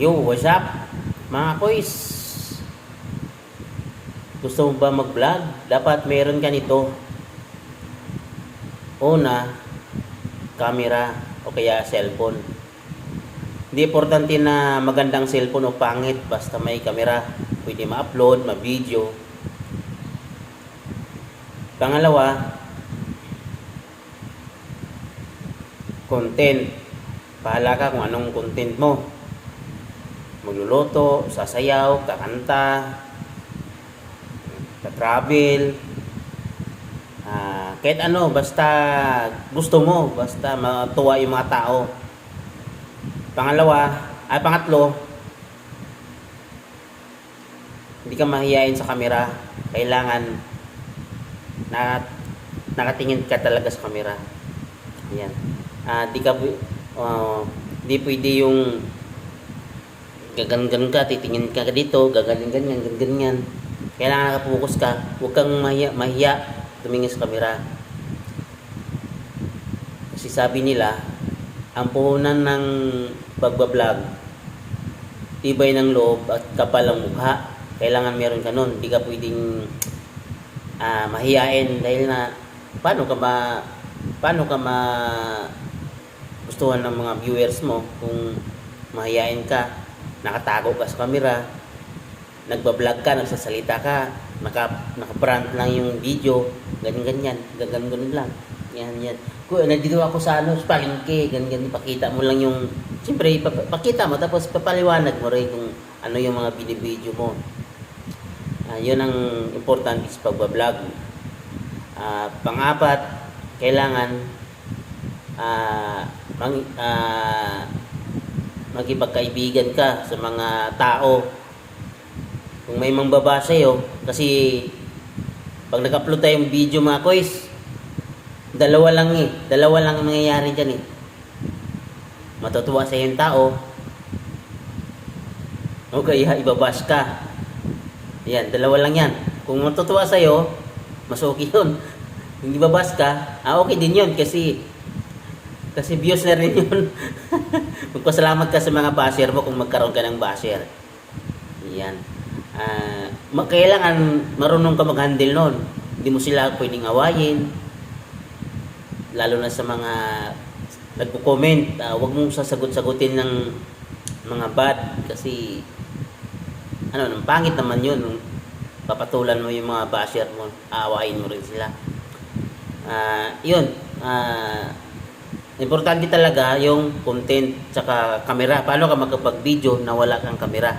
Yo, what's up? Mga kois. Gusto mo ba mag-vlog? Dapat meron ka nito. Una, camera o kaya cellphone. Hindi importante na magandang cellphone o pangit basta may camera. Pwede ma-upload, ma-video. Pangalawa, content. Bahala ka kung anong content mo. Magluluto, sasayaw, kakanta, ka-travel, ah, kahit ano, basta gusto mo, basta matuwa yung mga tao. Pangalawa, ay pangatlo, hindi ka mahihayin sa camera. Kailangan na nakatingin ka talaga sa camera. Yan. Ah, di ka ah, di pwede yung gagan ka, titingin ka dito, gagaling ganyan, ganyan, ganyan. Kailangan nakapokus ka. Huwag kang mahiya, mahiya tumingin sa camera. Kasi sabi nila, ang puhunan ng pagbablog, tibay ng loob at kapal ang mukha. Kailangan meron ka nun. Hindi ka pwedeng ah, mahiyain dahil na paano ka ma paano ka ma gustuhan ng mga viewers mo kung mahiyain ka nakatago ka sa camera. Nagbablog ka nagsasalita ka naka naka-brand lang yung video. Ganyan ganyan ganyan ganun lang. Yan yan. Ko nandito ako sa ano sa palengke. Ganyan ganyan pakita mo lang yung siyempre pakita mo. Tapos papaliwanag mo rin kung ano yung mga binibideo mo. Ah, yun ang importante sa pagbablog. Ah, pang-apat, kailangan ah, mang, ah, magkipagkaibigan ka sa mga tao. Kung may mangbaba sa'yo, kasi pag nag-upload tayong video mga kois, dalawa lang eh. Dalawa lang ang nangyayari dyan eh. Matutuwa sa yung tao, o kaya ibabash ka. Yan, dalawa lang yan. Kung matutuwa sa'yo, mas okay yun. Hindi babas ka, ah okay din yun kasi kasi views na rin yun. Magpasalamat ka sa mga basher mo kung magkaroon ka ng basher. Yan. Ma- kailangan marunong ka mag-handle nun. Hindi mo sila pwedeng awayin. Lalo na sa mga nagko-comment, ah, huwag mong sasagot-sagutin ng mga bad kasi ano, nang pangit naman yun. Nung papatulan mo yung mga basher mo, aawain mo rin sila. Ah, yun. Ah, importante talaga yung content tsaka camera. Paano ka magkapag-video na wala kang camera?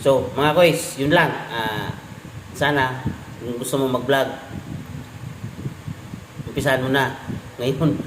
So, mga kois, yun lang. Ah, sana, kung gusto mo mag-vlog, umpisahan mo na. Ngayon,